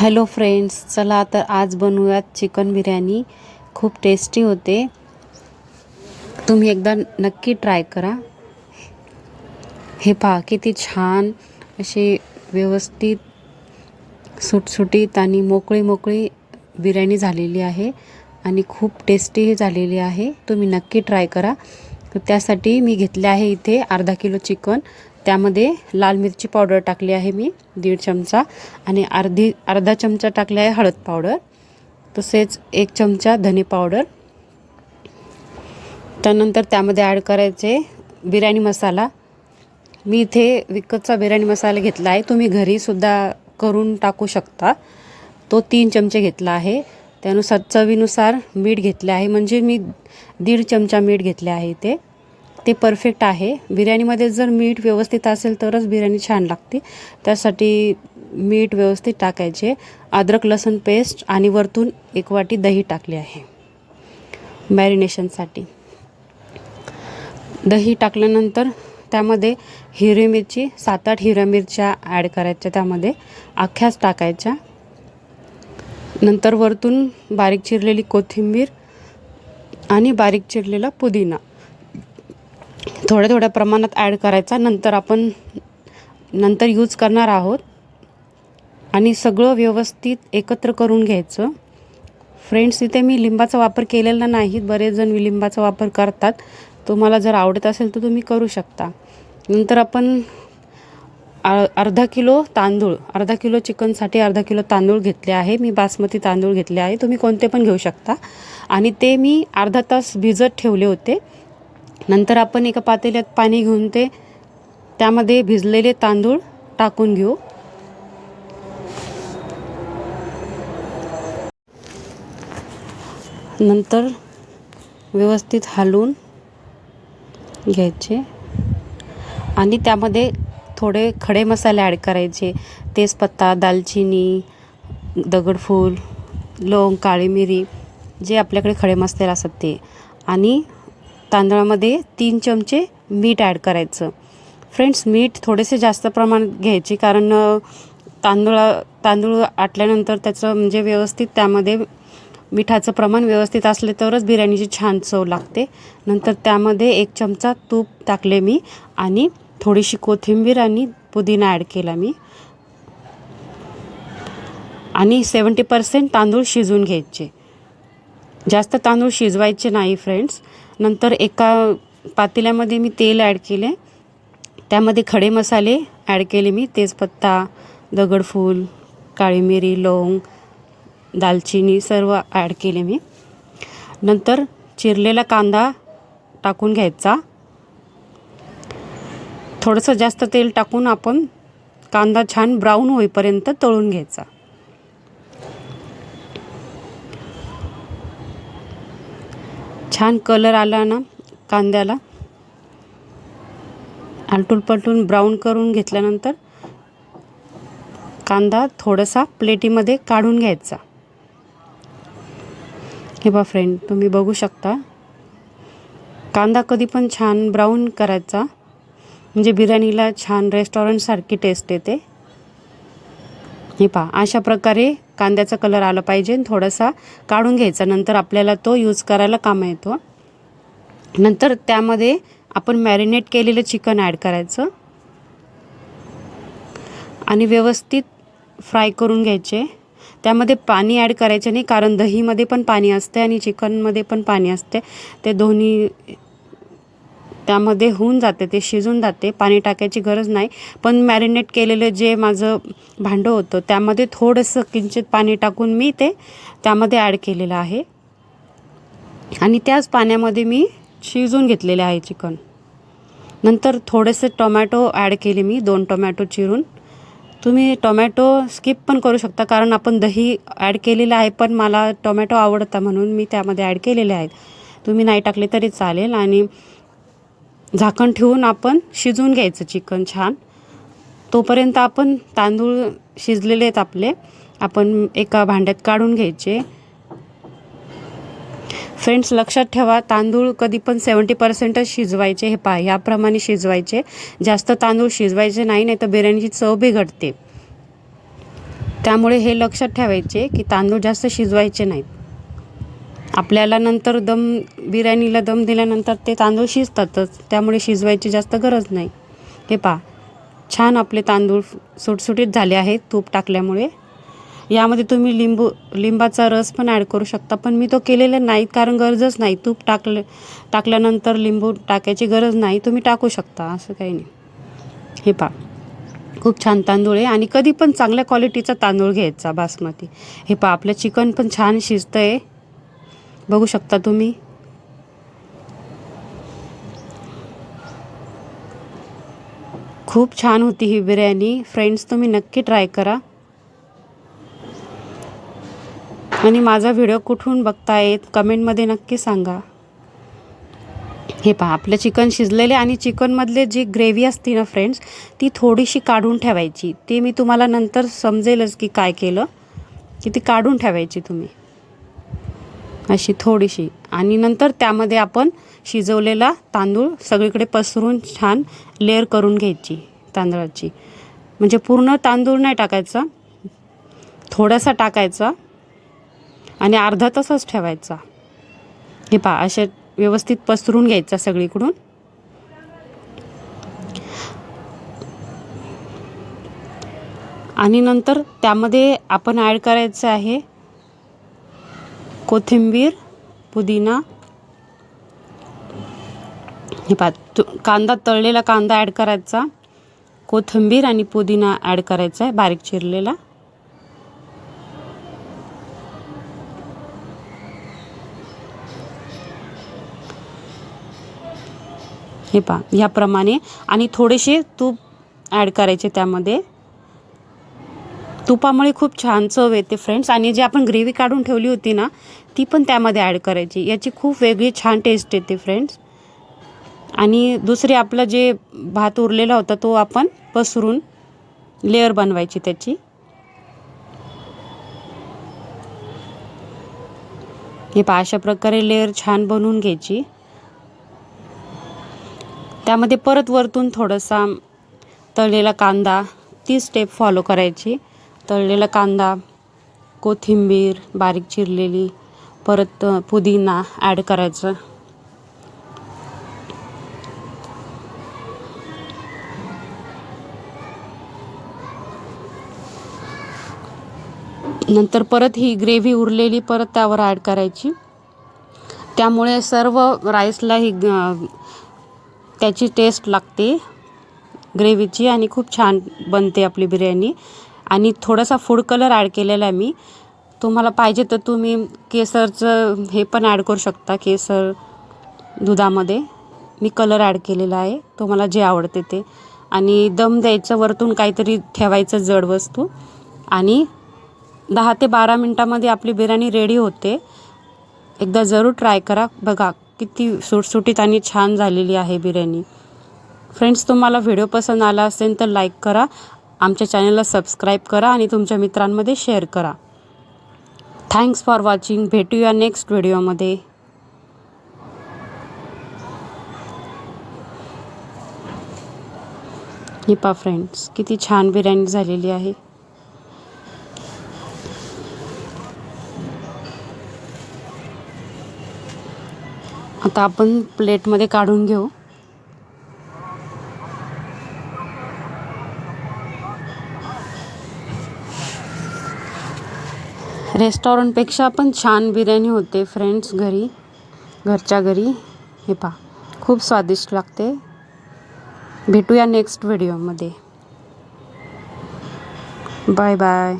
Hello friends चला तर आज बनवूयात चिकन बिर्याणी. खूप टेस्टी होते. तुम्ही एकदा नक्की ट्राय करा. हे पहा किती छान असे व्यवस्थित सुटसुटीत आणि मोकळी मोकळी बिर्याणी झालेली आहे आणि खूप टेस्टीही झालेली आहे. तुम्ही नक्की ट्राय करा. तर त्यासाठी मी घेतले आहे इथे अर्धा किलो चिकन. त्यामध्ये लाल मिरची पावडर टाकली आहे मी दीड चमचा आणि अर्धी अर्धा चमचा टाकले आहे हळद पावडर. तसेच एक चमचा धने पावडर. त्यानंतर त्यामध्ये ॲड करायचे बिर्याणी मसाला. मी इथे विकतचा बिर्याणी मसाला घेतला आहे. तुम्ही घरीसुद्धा करून टाकू शकता. तो तीन चमचे घेतला आहे. त्यानुसार चवीनुसार मीठ घेतले आहे. म्हणजे मी दीड चमचा मीठ घेतले आहे इथे. ते परफेक्ट आहे. बिर्याणीमध्ये जर मीठ व्यवस्थित असेल तरच बिर्याणी छान लागते. त्यासाठी मीठ व्यवस्थित टाकायचे. अद्रक लसूण पेस्ट आणि वरतून एक वाटी दही टाकली आहे. मॅरिनेशनसाठी दही टाकल्यानंतर त्यामध्ये हिरवी मिरची सात आठ हिरव्या मिरच्या ॲड करायच्या त्यामध्ये. अख्ख्याच टाकायच्या. नंतर वरतून बारीक चिरलेली कोथिंबीर आणि बारीक चिरलेला पुदिना. थोड्या थोड्या प्रमाणात ॲड करायचा. नंतर आपण नंतर यूज करणार आहोत. आणि सगळं व्यवस्थित एकत्र करून घ्यायचं. फ्रेंड्स इथे मी लिंबाचा वापर केलेला नाही. बरेच जण लिंबाचा वापर करतात. तुम्हाला जर आवडत असेल तर तुम्ही करू शकता. नंतर आपण अर्धा किलो तांदूळ अर्धा किलो चिकनसाठी अर्धा किलो तांदूळ घेतले आहे. मी बासमती तांदूळ घेतले आहे. तुम्ही कोणते पण घेऊ शकता. आणि ते मी अर्धा तास भिजत ठेवले होते. नंतर आपण एका पातेल्यात पाणी घेऊन ते त्यामध्ये भिजलेले तांदूळ टाकून घेऊ. नंतर व्यवस्थित हलवून घ्यायचे. आणि त्यामध्ये थोडे खडे मसाले ॲड करायचे. तेजपत्ता दालचिनी दगडफूल लवंग काळी मिरी जे आपल्याकडे खडे मसाले असतात ते. आणि तांदळामध्ये तीन चमचे मीठ ॲड करायचं. फ्रेंड्स मीठ थोडेसे जास्त प्रमाणात घ्यायचे कारण अ, तांदूळा तांदूळ आटल्यानंतर त्याचं म्हणजे व्यवस्थित त्यामध्ये मिठाचं प्रमाण व्यवस्थित असले तरच बिर्याणीची छान चव लागते. नंतर त्यामध्ये एक चमचा तूप टाकले मी आणि थोडीशी कोथिंबीर आणि पुदिना ॲड केला मी. आणि सेवन्टी पर्सेंट तांदूळ शिजवून घ्यायचे. जास्त तांदूळ शिजवायचे नाही फ्रेंड्स नंतर एका पातेल्यामध्ये मी तेल ॲड केले. त्यामध्ये खडे मसाले ॲड केले मी. तेजपत्ता दगडफूल काळी मिरी लवंग दालचिनी सर्व ॲड केले मी. नंतर चिरलेला कांदा टाकून घ्यायचा. थोडंसं जास्त तेल टाकून आपण कांदा छान ब्राऊन होईपर्यंत तळून घ्यायचा. छान कलर आला ना कांद्याला. आलटून पलटून ब्राऊन करून घेतल्यानंतर कांदा थोडासा प्लेटीमध्ये काढून घ्यायचा. हे बा फ्रेंड तुम्ही बघू शकता. कांदा कधी पण छान ब्राऊन करायचा. म्हणजे बिर्याणीला छान रेस्टॉरंटसारखी टेस्ट येते. हे पहा अशा प्रकारे कांद्याचा कलर आला पाहिजे थोडासा काढून घ्यायचा. नंतर आपल्याला तो यूज करायला काम येतो. नंतर त्यामध्ये आपण मॅरिनेट केलेलं चिकन ॲड करायचं. आणि व्यवस्थित फ्राय करून घ्यायचे. त्यामध्ये पाणी ॲड करायचे नाही कारण दहीमध्ये पण पाणी असते आणि चिकनमध्ये पण पाणी असते ते दोन्ही त्यामध्ये होऊन जाते ते शिजून जाते पाणी टाकायची गरज नाही. पण मॅरिनेट केलेलं जे माझं भांडं होतं त्यामध्ये थोडंसं किंचित पाणी टाकून मी ते त्यामध्ये ॲड केलेलं आहे. आणि त्याच पाण्यामध्ये मी शिजून घेतलेले आहे चिकन. नंतर थोडेसे टोमॅटो ॲड केले मी दोन टोमॅटो चिरून. तुम्ही टोमॅटो स्किप पण करू शकता कारण आपण दही ॲड केलेलं आहे पण मला टोमॅटो आवडता म्हणून मी त्यामध्ये ॲड केलेले आहेत. तुम्ही नाही टाकले तरी चालेल. आणि झाकण ठेवून आपण शिजवून घ्यायचं चिकन छान. तोपर्यंत आपण तांदूळ शिजलेले आहेत आपले. आपण एका भांड्यात काढून घ्यायचे. फ्रेंड्स लक्षात ठेवा तांदूळ कधी पण सेवन्टी पर्सेंटच शिजवायचे. हे पहा ह्याप्रमाणे शिजवायचे. जास्त तांदूळ शिजवायचे नाही नाही तर बिर्याणीची चव बिघडते. त्यामुळे हे लक्षात ठेवायचे की तांदूळ जास्त शिजवायचे नाहीत. आपल्याला नंतर दम बिर्याणीला दम दिल्यानंतर ते तांदूळ शिजतातच. त्यामुळे शिजवायची जास्त गरज नाही. हे पहा छान आपले तांदूळ सुटसुटीत झाले आहेत तूप टाकल्यामुळे. यामध्ये तुम्ही लिंबू लिंबाचा रस पण ॲड करू शकता पण मी तो केलेला नाही कारण गरजच नाही. तूप टाकले टाकल्यानंतर लिंबू टाकायची गरज नाही तुम्ही टाकू शकता असं काही नाही. हे पहा खूप छान तांदूळ आहे आणि कधी पण चांगल्या क्वालिटीचा तांदूळ घ्यायचा बासमती. हे पहा आपलं चिकन पण छान शिजतं आहे बघू शकता तुम्ही. खूप छान होती ही बिर्याणी. फ्रेंड्स तुम्ही नक्की ट्राय करा. आणि माझा व्हिडिओ कुठून बघतायत कमेंटमध्ये नक्की सांगा. हे पहा आपलं चिकन शिजलेले आणि चिकनमधले जी ग्रेव्ही असते ना फ्रेंड्स ती थोडीशी काढून ठेवायची. ते मी तुम्हाला नंतर समजेलच की काय केलं की ती काढून ठेवायची तुम्ही. अशी थोडीशी. आणि नंतर त्यामध्ये आपण शिजवलेला तांदूळ सगळीकडे पसरून छान लेअर करून घ्यायची तांदळाची. म्हणजे पूर्ण तांदूळ नाही टाकायचा. थोडासा टाकायचा. आणि अर्धा तासच ठेवायचा. हे पहा असे व्यवस्थित पसरून घ्यायचा सगळीकडून. आणि नंतर त्यामध्ये आपण ॲड करायचं आहे कोथिंबीर पुदिना. हे पा कांदा तळलेला कांदा ॲड करायचा. कोथिंबीर आणि पुदिना ॲड करायचा आहे बारीक चिरलेला. हे पहा ह्याप्रमाणे आणि थोडेसे तूप ॲड करायचे त्यामध्ये. तुपामुळे खूप छान चव येते फ्रेंड्स आणि जी आपण ग्रेव्ही काढून ठेवली होती ना ती पण त्यामध्ये ॲड करायची. याची खूप वेगळी छान टेस्ट येते फ्रेंड्स आणि दुसरी आपलं जे भात उरलेला होता तो आपण पसरून लेअर बनवायची त्याची. हे पहा अशा प्रकारे लेअर छान बनवून घ्यायची. त्यामध्ये परत वरतून थोडासा तळलेला कांदा ती स्टेप फॉलो करायची. तळलेला कांदा कोथिंबीर बारीक चिरलेली परत पुदिना ॲड करायचं. नंतर परत ही ग्रेव्ही उरलेली परत त्यावर ॲड करायची. त्यामुळे सर्व राईसला ही ग- त्याची टेस्ट लागते ग्रेव्हीची आणि खूप छान बनते आपली बिर्याणी. आणि थोडासा फूड कलर ॲड केलेला आहे मी. तुम्हाला पाहिजे तर तुम्ही केसरचं हे पण ॲड करू शकता केसर दुधामध्ये. मी कलर ॲड केलेला आहे. तुम्हाला जे आवडते ते. आणि दम द्यायचं वरतून काहीतरी ठेवायचं जड वस्तू. आणि दहा ते बारा मिनटामध्ये आपली बिर्याणी रेडी होते. एकदा जरूर ट्राय करा. बघा किती सुटसुटीत आणि छान झालेली आहे बिर्याणी. फ्रेंड्स तुम्हाला व्हिडिओ पसंत आला असेल तर लाईक करा. आमच्या चॅनलला सबस्क्राईब करा आणि तुमच्या मित्रांमध्ये शेअर करा. थँक्स फॉर वॉचिंग भेटूया नेक्स्ट व्हिडिओमध्ये पा फ्रेंड्स किती छान बिर्याणी झालेली आहे. आता आपण प्लेटमध्ये काढून घेऊ. रेस्टॉरंटपेक्षा पण छान बिर्याणी होते फ्रेंड्स घरी घरच्या घरी. हे पहा खूप स्वादिष्ट लागते. भेटूया नेक्स्ट व्हिडिओमध्ये. Bye bye.